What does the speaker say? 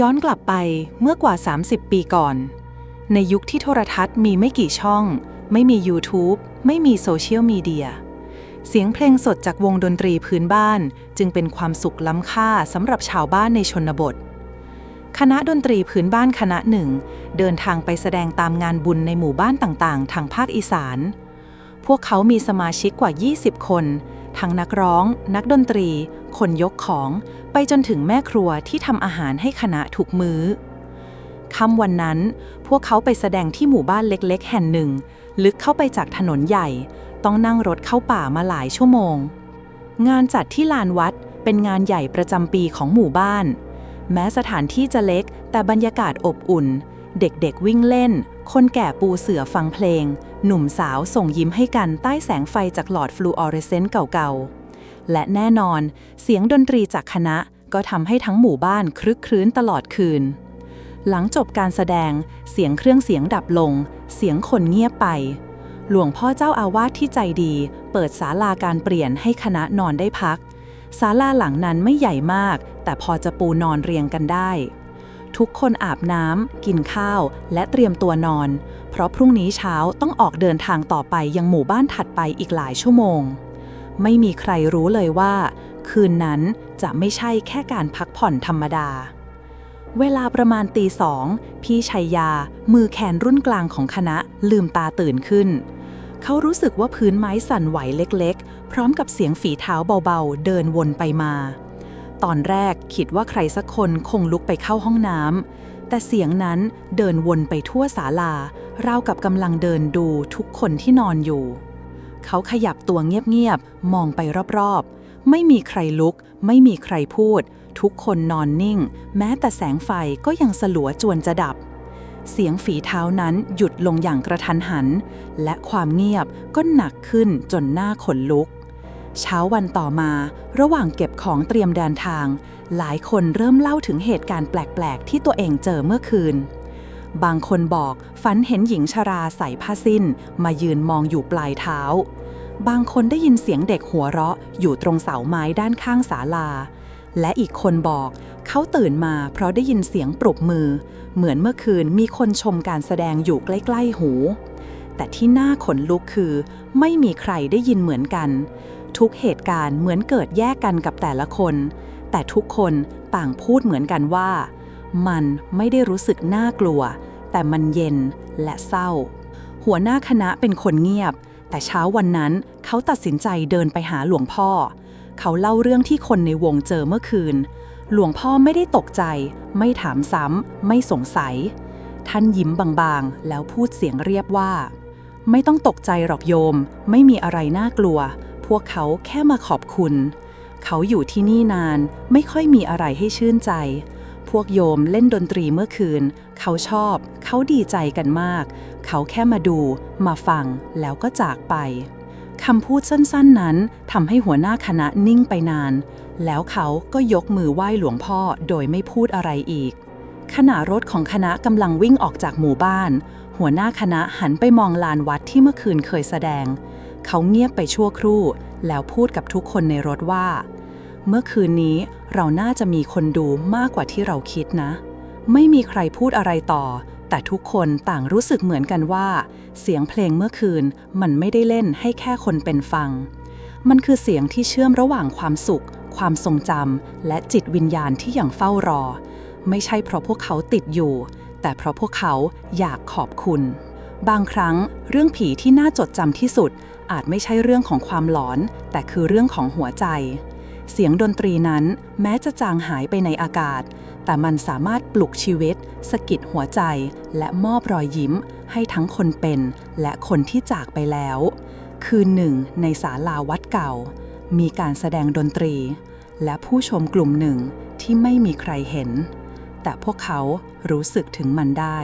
ย้อนกลับไปเมื่อกว่า 30 ปีก่อน ในยุคที่โทรทัศน์มีไม่กี่ช่อง ไม่มี YouTube ไม่มีโซเชียลมีเดีย เสียงเพลงสดจากวงดนตรีพื้นบ้านจึงเป็นความสุขล้ำค่าสำหรับชาวบ้านในชนบท คณะดนตรีพื้นบ้านคณะหนึ่ง เดินทางไปแสดงตามงานบุญในหมู่บ้านต่างๆ ทางภาคอีสาน พวกเขามีสมาชิกกว่า 20 คน ทั้งนักร้อง นักดนตรี คนยกของ ไปจนถึงแม่ครัวที่ทำอาหารให้คณะทุกมื้อค่ำวันนั้น พวกเขาไปแสดงที่หมู่บ้านเล็กๆ แห่งหนึ่ง ลึกเข้าไปจากถนนใหญ่ ต้องนั่งรถเข้าป่ามาหลายชั่วโมง งานจัดที่ลานวัดเป็นงานใหญ่ประจำปีของหมู่บ้าน แม้สถานที่จะเล็กแต่บรรยากาศอบอุ่น เด็กๆวิ่งเล่น คนแก่ปูเสือฟังเพลง หนุ่มสาวส่งยิ้มให้กันใต้แสงไฟจากหลอดฟลูออเรสเซนต์เก่าๆ และแน่นอนเสียงดนตรีจากคณะก็ทำให้ทั้งหมู่บ้านครึกครื้นตลอดคืน หลังจบการแสดงเสียงเครื่องเสียงดับลง เสียงคนเงียบไป หลวงพ่อเจ้าอาวาสที่ใจดี เปิดศาลาการเปลี่ยนให้คณะนอนได้พักศาลาหลังนั้นไม่ใหญ่มาก แต่พอจะปูนอนเรียงกันได้ ทุกคนอาบน้ำ กินข้าว และเตรียมตัวนอน เพราะพรุ่งนี้เช้าต้องออกเดินทางต่อไปยังหมู่บ้านถัดไปอีกหลายชั่วโมง ไม่มีใครรู้เลยว่า คืนนั้นจะไม่ใช่แค่การพักผ่อนธรรมดา เวลาประมาณตีสอง พี่ชัยยา มือแขนรุ่นกลางของคณะลืมตาตื่นขึ้น เขารู้สึกว่าพื้นไม้สั่นไหวเล็กๆ พร้อมกับเสียงฝีเท้าเบาๆ เดินวนไปมา ตอนแรกคิดว่าใครสักคนคงลุกไปเข้าห้องน้ำแต่เสียงนั้นเดินวนไปทั่วศาลาราวกับกำลังเดินดูทุกคนที่นอนอยู่ เขาขยับตัวเงียบๆ มองไปรอบๆ ไม่มีใครลุก ไม่มีใครพูด ทุกคนนอนนิ่ง แม้แต่แสงไฟก็ยังสลัวจวนจะดับ เสียงฝีเท้านั้นหยุดลงอย่างกระทันหัน และความเงียบก็หนักขึ้นจนหน้าขนลุก เช้าวันต่อมา ระหว่างเก็บของเตรียมเดินทาง หลายคนเริ่มเล่าถึงเหตุการณ์แปลก ๆ ที่ตัวเองเจอเมื่อคืน บางคนบอกฝันเห็นหญิงชราใส่ผ้าสิ้น มายืนมองอยู่ปลายเท้า บางคนได้ยินเสียงเด็กหัวเราะอยู่ตรงเสาไม้ด้านข้างศาลา และอีกคนบอก เขาตื่นมาเพราะได้ยินเสียงปรบมือ เหมือนเมื่อคืนมีคนชมการแสดงอยู่ใกล้ ๆ หู แต่ที่น่าขนลุกคือ ไม่มีใครได้ยินเหมือนกัน ทุกเหตุการณ์เหมือนเกิดแยกกันกับแต่ละคน แต่ทุกคนต่างพูดเหมือนกันว่า มันไม่ได้รู้สึกน่ากลัว แต่มันเย็นและเศร้า หัวหน้าคณะเป็นคนเงียบ แต่เช้าวันนั้นเขาตัดสินใจเดินไปหาหลวงพ่อ เขาเล่าเรื่องที่คนในวงเจอเมื่อคืน หลวงพ่อไม่ได้ตกใจ ไม่ถามซ้ำไม่สงสัย ท่านยิ้มบางๆ แล้วพูดเสียงเรียบว่า ไม่ต้องตกใจหรอกโยม ไม่มีอะไรน่ากลัว พวกเขาแค่มาขอบคุณ เขาอยู่ที่นี่นานไม่ค่อยมีอะไรให้ชื่นใจ พวกโยมเล่นดนตรีเมื่อคืน เขาชอบ เขาดีใจกันมาก เขาแค่มาดู มาฟังแล้วก็จากไปคำพูดสั้นๆนั้นทำให้หัวหน้าคณะนิ่งไปนาน แล้วเขาก็ยกมือไหว้หลวงพ่อโดยไม่พูดอะไรอีก ขณะรถของคณะกำลังวิ่งออกจากหมู่บ้าน หัวหน้าคณะหันไปมองลานวัดที่เมื่อคืนเคยแสดง เขาเงียบไปชั่วครู่ แล้วพูดกับทุกคนในรถว่า เมื่อคืนนี้เราน่าจะมีคนดูมากกว่าที่เราคิดนะ ไม่มีใครพูดอะไรต่อ แต่ทุกคนต่างรู้สึกเหมือนกันว่า เสียงเพลงเมื่อคืนมันไม่ได้เล่นให้แค่คนเป็นฟัง มันคือเสียงที่เชื่อมระหว่างความสุข ความทรงจำและจิตวิญญาณที่ยังเฝ้ารอ ไม่ใช่เพราะพวกเขาติดอยู่ แต่เพราะพวกเขาอยากขอบคุณ บางครั้งเรื่องผีที่น่าจดจำที่สุด อาจไม่ใช่เรื่องของความหลอน แต่คือเรื่องของหัวใจ เสียงดนตรีนั้นแม้จะจางหายไปในอากาศ แต่มันสามารถปลุกชีวิตสะกิดหัวใจ และมอบรอยยิ้ม ให้ทั้งคนเป็น และคนที่จากไปแล้ว คืนหนึ่งในศาลาวัดเก่า มีการแสดงดนตรี และผู้ชมกลุ่มหนึ่งที่ไม่มีใครเห็น แต่พวกเขารู้สึกถึงมันได้